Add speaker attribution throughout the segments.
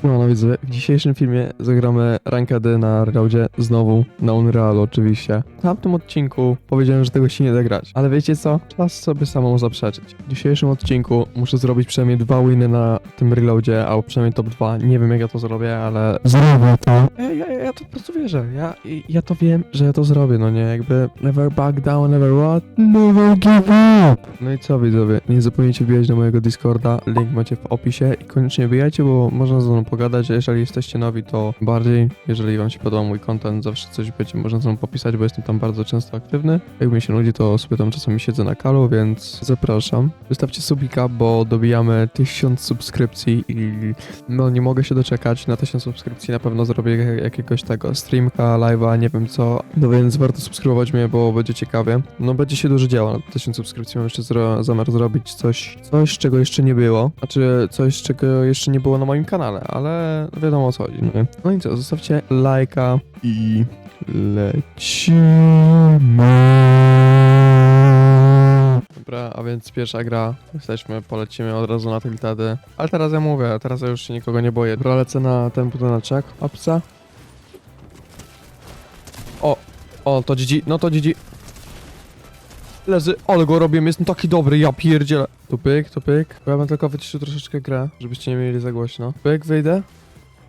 Speaker 1: Siemano widzowie, w dzisiejszym filmie zagramy rankedy na Reloadzie znowu na Unreal oczywiście. W tamtym odcinku powiedziałem, że tego się nie da grać, ale wiecie co? Czas sobie samemu zaprzeczyć. W dzisiejszym odcinku muszę zrobić przynajmniej dwa winy na tym Reloadzie, albo przynajmniej top 2. Nie wiem jak ja to zrobię, ale zrobię to. Ja, ja, ja to po prostu wierzę, ja, ja to wiem, że ja to zrobię, no nie? Jakby never back down, never what? Never give up! No i co widzowie, nie zapomnijcie wbijać do mojego Discorda, link macie w opisie i koniecznie wbijajcie, bo można ze mną pogadać, a jeżeli jesteście nowi, to bardziej, jeżeli wam się podoba mój content, zawsze coś będzie można ze mną popisać, bo jestem tam bardzo często aktywny. Jak mi się nudzi, to sobie tam czasami siedzę na kalu, więc zapraszam. Wystawcie subika, bo dobijamy 1000 subskrypcji i no nie mogę się doczekać, na 1000 subskrypcji na pewno zrobię jakiegoś tego streamka, live'a, nie wiem co, no więc warto subskrybować mnie, bo będzie ciekawie. No będzie się dużo działo na 1000 subskrypcji, mam jeszcze zro zamiar zrobić coś, coś czego jeszcze nie było, znaczy coś czego jeszcze nie było na moim kanale, ale wiadomo o co chodzi. No, no i co, zostawcie lajka i lecimy. Dobra, a więc pierwsza gra. Jesteśmy, polecimy od razu na tiltady. Ale teraz ja mówię, teraz ja już się nikogo nie boję. Dobra, lecę na ten budyneczek. Opsa. O, o, to GG, no to GG. Leży, ale go robię, jest taki dobry, ja pierdzielę. Tu pyk, tu pyk. Ja bym tylko wyciszył troszeczkę grę, żebyście nie mieli za głośno. Pyk, wyjdę.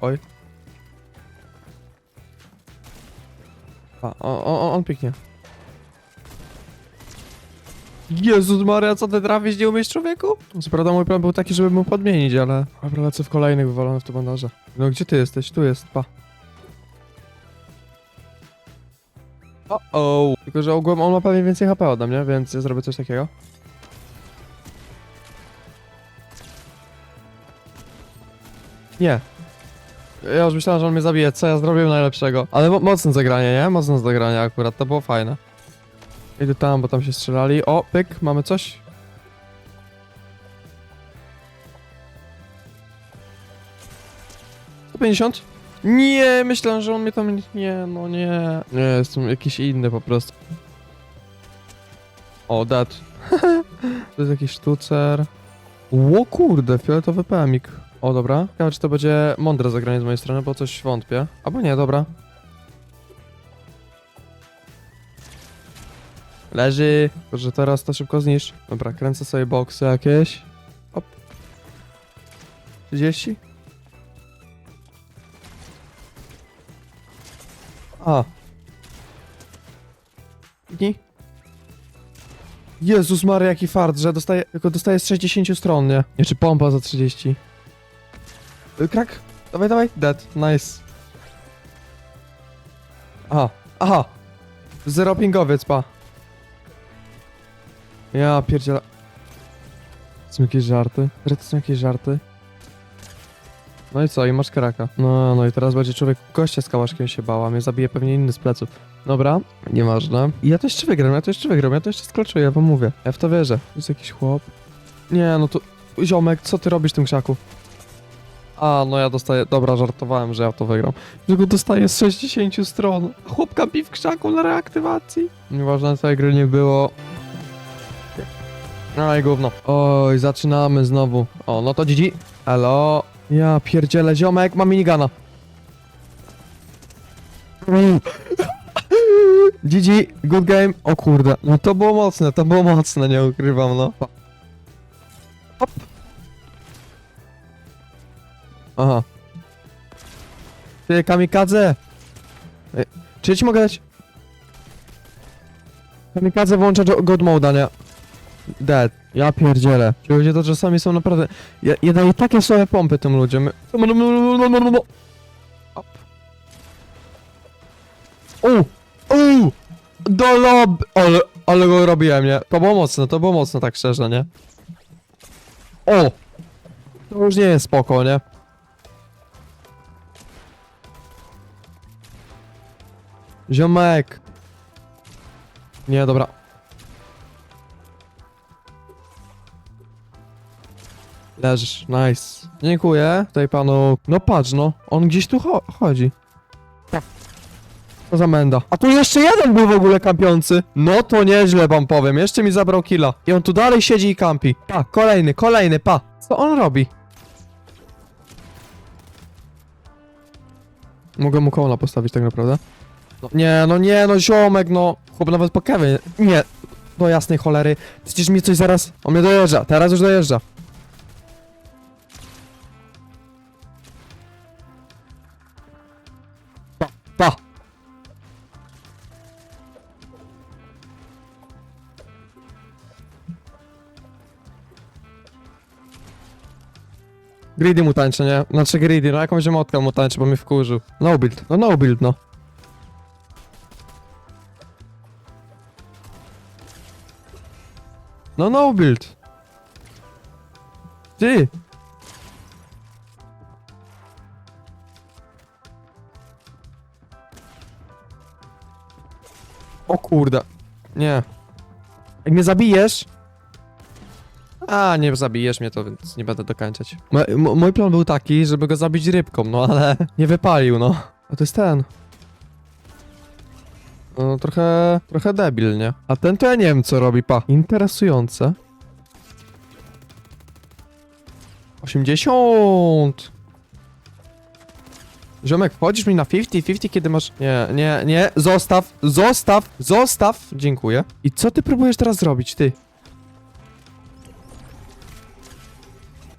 Speaker 1: Oj. A, o, o, on piknie. Jezus Maria, co ty trafić nie umiesz człowieku? Co prawda mój plan był taki, żeby mu podmienić, ale... Dobra, lecę w kolejnych wywalony w to bandaże. No gdzie ty jesteś? Tu jest, pa. O, o. Tylko, że ogółem on ma pewnie więcej HP ode mnie, więc ja zrobię coś takiego. Nie. Ja już myślałem, że on mnie zabije, co ja zrobiłem najlepszego. Ale mo mocne zagranie, nie? Mocne zagranie akurat, to było fajne. Idę tam, bo tam się strzelali. O, pyk, mamy coś. To 50? Nie, myślałem, że on mnie tam... Nie, no nie. Nie, jestem jakiś inny po prostu. O, dead. to jest jakiś sztucer. Ło kurde, fioletowy pemik. O, dobra. Ciekawe, czy to będzie mądre zagranie z mojej strony, bo coś wątpię. Albo nie, dobra. Leży. Tylko, że teraz to szybko zniszcz. Dobra, kręcę sobie boksy jakieś. Hop. 30? A. Dni. Jezus Maria, jaki fart, że dostaje, tylko dostaje z 60 stron, nie? Nie, czy pompa za 30. Y, Krak, dawaj, dawaj, dead, nice. Aha, aha. Zero pingowiec, pa. Ja pierdziela. Są jakieś żarty? To są jakieś żarty? No i co, i masz kraka. No, no i teraz będzie człowiek gościa z kałaszkiem się bała, mnie zabije pewnie inny z pleców. Dobra, nieważne. I ja to jeszcze wygram, ja to jeszcze wygram, ja to jeszcze sklaczuję, ja wam mówię. Ja w to wierzę. Jest jakiś chłop. Nie, no to... Ziomek, co ty robisz w tym krzaku? A, no ja dostaję... Dobra, żartowałem, że ja to wygram. Tylko dostaję z 60 stron. Chłop kampi w krzaku na reaktywacji. Nieważne, tej gry nie było. No i gówno. Oj, zaczynamy znowu. O, no to GG. Elo. Ja pierdzielę, ziomek, mam minigana. GG, good game. O kurde, no to było mocne, to było mocne, nie ukrywam, no. Hop. Aha. Ty, kamikadze! Czy ja ci mogę dać... Kamikadze włącza jo- God Mode'a, nie? Dead. Ja pierdzielę. Ci Ludzie to czasami są naprawdę... Ja, ja daję takie słabe pompy tym ludziom. Hop. U! U! Do lob... Ale, ale go robiłem, nie? To było mocne, to było mocne, tak szczerze, nie? O! To już nie jest spoko, nie? Ziomek! Nie, dobra. Leżysz, nice. Dziękuję tutaj panu. No patrz, no. On gdzieś tu cho chodzi. Co za menda. A tu jeszcze jeden był w ogóle kampiący. No to nieźle wam powiem. Jeszcze mi zabrał killa. I on tu dalej siedzi i kampi. Pa, kolejny, kolejny, pa. Co on robi? Mogę mu koła postawić tak naprawdę. No, nie, no nie, no ziomek, no. Chłop nawet po kawie. Nie. Do jasnej cholery. Przecież mi coś zaraz... On mnie dojeżdża, teraz już dojeżdża. Pa, pa. Greedy mu tańczy, nie? Znaczy greedy, no jakąś emotkę mu tańczy, bo mnie wkurzył. No build, no no build, no. No no build. Ty! O kurde. Nie. Jak mnie zabijesz... A, nie zabijesz mnie to, więc nie będę dokańczać. Mój plan był taki, żeby go zabić rybką, no ale nie wypalił, no. A to jest ten. No, trochę, trochę debil, nie? A ten to ja nie wiem, co robi, pa. Interesujące. 80! Ziomek, wchodzisz mi na 50-50, kiedy masz... Nie, nie, nie, zostaw, zostaw, zostaw! Dziękuję. I co ty próbujesz teraz zrobić, ty?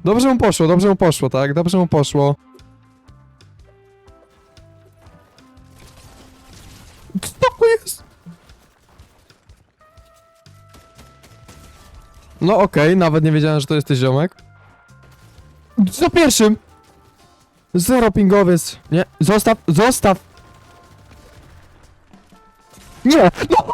Speaker 1: Dobrze mu poszło, dobrze mu poszło, tak? Dobrze mu poszło. No okej, nawet nie wiedziałem, że to jesteś ziomek. Za pierwszym! Zero pingowiec. Nie, zostaw, zostaw! Nie! No!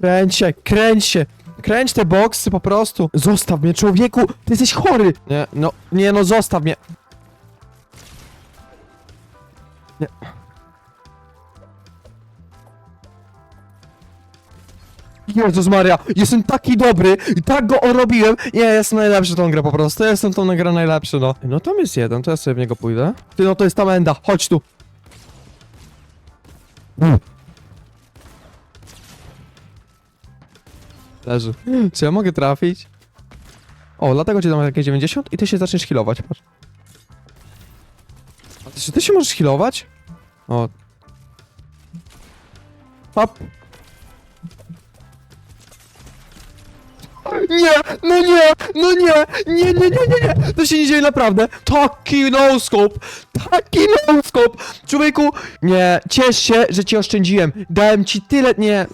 Speaker 1: Kręć się, kręć się! Kręć te boksy po prostu! Zostaw mnie, człowieku! Ty jesteś chory! Nie, no, nie no, zostaw mnie! Nie. Jezus Maria, jestem taki dobry i tak go orobiłem. Nie, jestem najlepszy w tą grę po prostu. Jestem w tą grę najlepszy, no. No tam jest jeden, to ja sobie w niego pójdę. Ty, no to jest ta menda, chodź tu. Leży. Czy ja mogę trafić? O, dlatego ci dam jakieś 90 i ty się zaczniesz healować, patrz. A ty, czy ty się możesz healować? O. Hop. Nie, no nie, no nie, nie, nie, nie, nie, nie, to się nie dzieje naprawdę. Taki no-scope, taki no-scope. Człowieku, nie, ciesz się, że ci oszczędziłem. Dałem ci tyle, nie.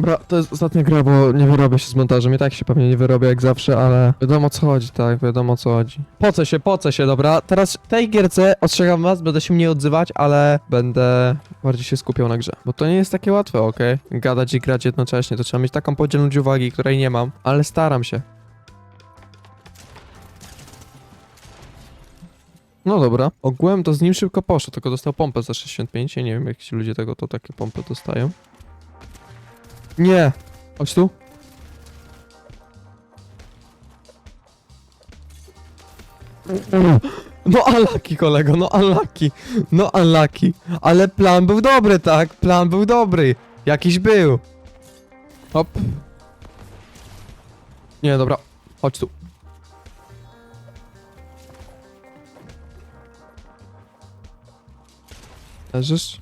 Speaker 1: Dobra, to jest ostatnia gra, bo nie wyrobię się z montażem. I tak się pewnie nie wyrobię jak zawsze, ale wiadomo o co chodzi, tak, wiadomo o co chodzi. Poce się, poce się, dobra. Teraz w tej gierce ostrzegam was, będę się mniej odzywać, ale będę bardziej się skupiał na grze. Bo to nie jest takie łatwe, okej? Gadać i grać jednocześnie, to trzeba mieć taką podzielność uwagi, której nie mam, ale staram się. No dobra. Ogółem to z nim szybko poszło, tylko dostał pompę za 65. Ja nie wiem, jak ci ludzie tego to takie pompy dostają. Nie! Chodź tu. No unlucky kolego, no unlucky. No unlucky. Ale plan był dobry, tak? Plan był dobry. Jakiś był. Hop. Nie, dobra. Chodź tu. Leżysz?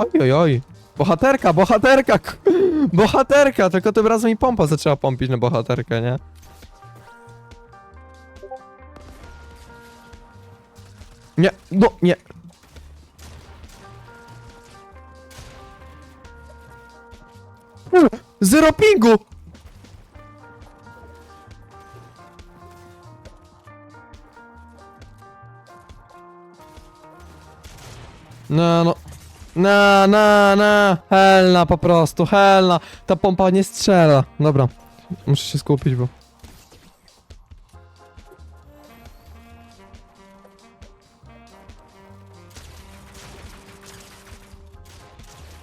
Speaker 1: Oj, oj, oj. Bohaterka, bohaterka! Bohaterka! Tylko tym razem mi pompa zaczęła pompić na bohaterkę, nie? Nie, no, nie. Zero pingu! No, no. Na, na, na. Helna po prostu, helna. Ta pompa nie strzela. Dobra. Muszę się skupić, bo...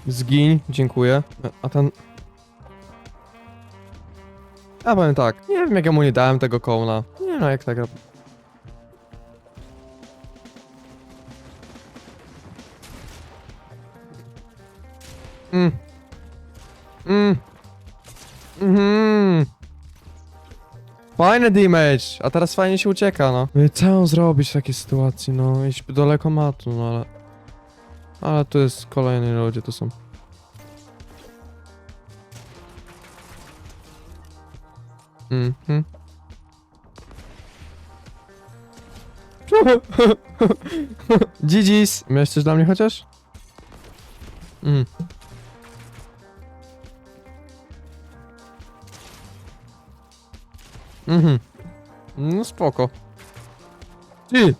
Speaker 1: Zgiń, dziękuję. A ten... Ja powiem tak, nie wiem jak ja mu nie dałem tego kołna. Nie no, jak tak Mm. Mm. Mhm. Fajny damage, a teraz fajnie się ucieka, no. No i co mam zrobić w takiej sytuacji, no? Iść do lekomatu, no ale... Ale tu jest kolejny ludzie, tu są. Mhm. GG's. Miałeś coś dla mnie chociaż? Mm. Mhm. No spoko. Ty!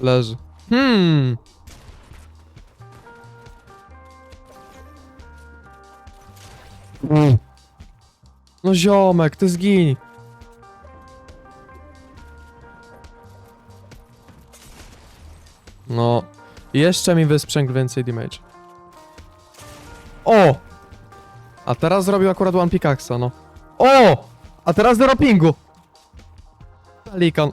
Speaker 1: Leży. Hmm. No ziomek, ty zgiń. No. Jeszcze mi wysprzęg więcej damage. O! A teraz zrobił akurat one pickaxa, no. O! A teraz zero pingu. Pelikan.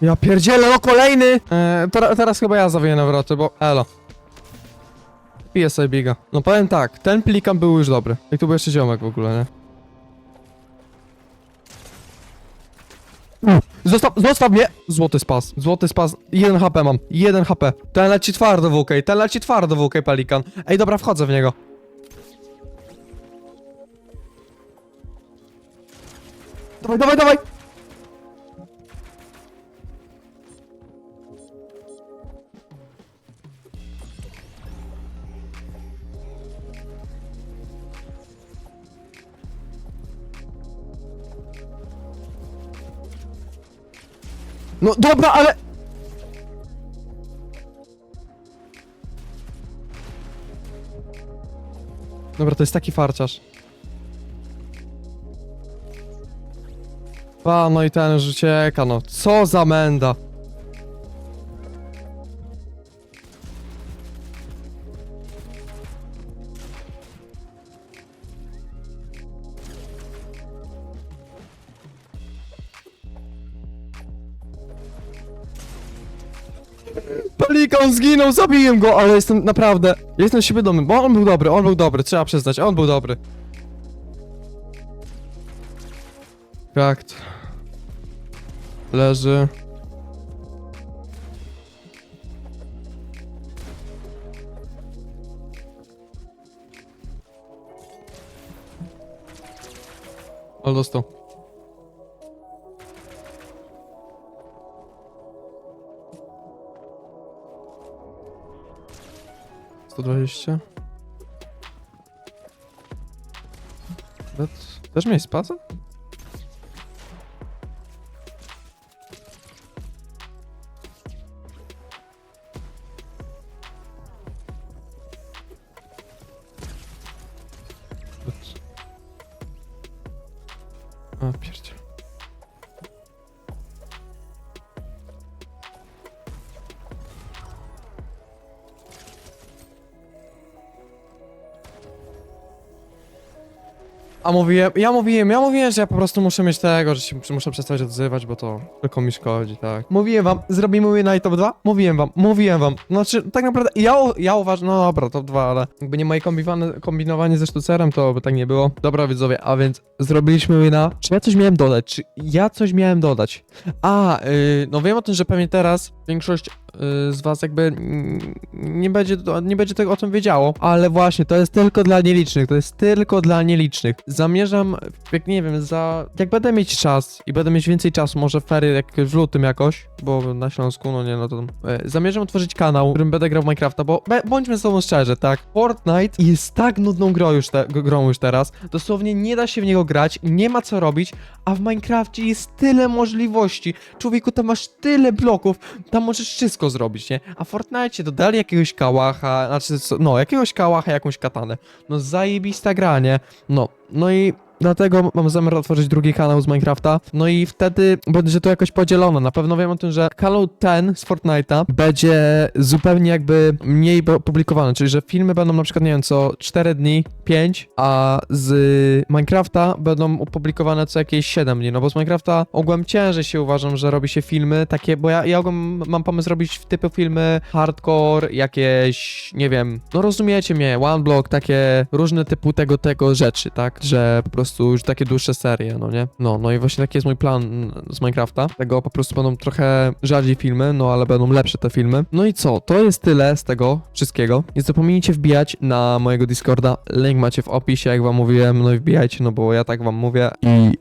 Speaker 1: Ja pierdzielę, no kolejny! Eee, teraz chyba ja zawiję nawroty, bo... Elo. Piję sobie biga. No powiem tak, ten plikan był już dobry. I tu był jeszcze ziomek w ogóle, nie? Zostaw, zostaw mnie! Złoty spas, złoty spas. 1 HP mam, 1 HP. Ten leci twardo w UK, ten leci twardo w UK, pelikan. Ej, dobra, wchodzę w niego. Dawaj, dawaj, dawaj! No dobra, ale... Dobra, to jest taki farciarz. Pa, no i ten już ucieka, no. Co za menda. Zginął, zabiłem go, ale jestem naprawdę... Jestem świadomy, bo on był dobry, on był dobry, trzeba przyznać, on był dobry. Fakt. Leży. Ale dostał. Sto dwadzieścia. Też miałeś spasa? A mówiłem, ja mówiłem, ja mówiłem, że ja po prostu muszę mieć tego, że się muszę przestać odzywać, bo to tylko mi szkodzi, tak. Mówiłem wam, zrobimy Win Night Top 2? Mówiłem wam, mówiłem wam. Znaczy, tak naprawdę, ja, ja uważam, no dobra, Top 2, ale jakby nie moje kombinowanie ze sztucerem, to by tak nie było. Dobra, widzowie, a więc zrobiliśmy Wina. Czy ja coś miałem dodać? Czy ja coś miałem dodać? A, yy, no wiem o tym, że pewnie teraz większość yy, z was jakby nie będzie, nie będzie tego o tym wiedziało, ale właśnie, to jest tylko dla nielicznych, to jest tylko dla nielicznych. Zamierzam, jak nie wiem, za, jak będę mieć czas i będę mieć więcej czasu, może fery jak w lutym jakoś, bo na Śląsku, no nie, no to e, zamierzam otworzyć kanał, w którym będę grał w Minecrafta, bo bądźmy z sobą szczerzy, tak, Fortnite jest tak nudną grą już, te, grą już teraz, dosłownie nie da się w niego grać, nie ma co robić, a w Minecrafcie jest tyle możliwości, człowieku, tam masz tyle bloków, tam możesz wszystko zrobić, nie? A w Fortnite dodali jakiegoś kałacha, znaczy, co- no, jakiegoś kałacha, jakąś katanę. No, zajebista gra, nie? No, no i dlatego mam zamiar otworzyć drugi kanał z Minecrafta, no i wtedy będzie to jakoś podzielone. Na pewno wiem o tym, że kanał ten z Fortnite'a będzie zupełnie jakby mniej publikowany, czyli że filmy będą na przykład, nie wiem, co 4 dni, 5, a z Minecrafta będą opublikowane co jakieś 7 dni, no bo z Minecrafta ogółem ciężej się uważam, że robi się filmy takie, bo ja, ja ogółem mam pomysł robić typy filmy hardcore, jakieś, nie wiem, no rozumiecie mnie, one block, takie różne typu tego, tego rzeczy, tak, że po prostu już takie dłuższe serie, no nie? No, no i właśnie taki jest mój plan z Minecrafta, tego po prostu będą trochę rzadziej filmy, no ale będą lepsze te filmy. No i co, to jest tyle z tego wszystkiego. Nie zapomnijcie wbijać na mojego Discorda, link macie w opisie, jak wam mówiłem, no i wbijajcie, no bo ja tak wam mówię. I